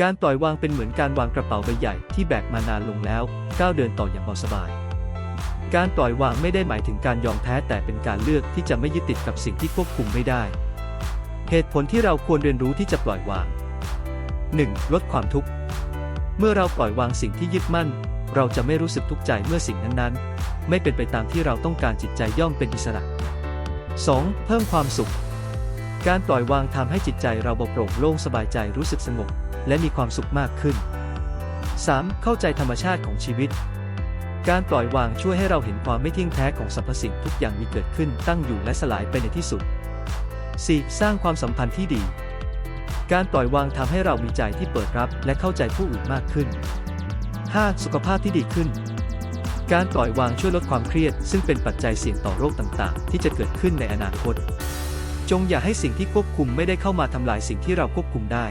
การปล่อยวางเป็นเหมือนการวางกระเป๋าใบใหญ่ที่แบกมานานลงแล้วก้าวเดินต่ออย่างเบาสบาย การปล่อยวางไม่ได้หมายถึงการยอมแพ้แต่เป็นการเลือกที่จะไม่ยึดติดกับสิ่งที่ควบคุมไม่ได้ เหตุผลที่เราควรเรียนรู้ที่จะปล่อยวาง 1. ลดความทุกข์ เมื่อเราปล่อยวางสิ่งที่ยึดมั่น เราจะไม่รู้สึกทุกข์ใจเมื่อสิ่งนั้นๆ ไม่เป็นไปตามที่เราต้องการจิตใจย่อมเป็นอิสระ 2. เพิ่มความสุข การปล่อยวางทำให้จิตใจเราเบาโปร่งโล่งสบายใจรู้สึกสงบและมีความสุขมากขึ้น 3. เข้าใจธรรมชาติของชีวิต การปล่อยวางช่วยให้เราเห็นความไม่เที่ยงแท้ของสรรพสิ่งทุกอย่างมีเกิดขึ้นตั้งอยู่และสลายไปในที่สุด 4. สร้างความสัมพันธ์ที่ดี การปล่อยวางทำให้เรามีใจที่เปิดรับและเข้าใจผู้อื่นมากขึ้น 5. สุขภาพที่ดีขึ้น การปล่อยวางช่วยลดความเครียด ซึ่งเป็นปัจจัยเสี่ยงต่อโรคต่างๆ ที่จะเกิดขึ้นในอนาคต จงอย่าให้สิ่งที่ควบคุมไม่ได้เข้ามาทำลายสิ่งที่เราควบคุมได้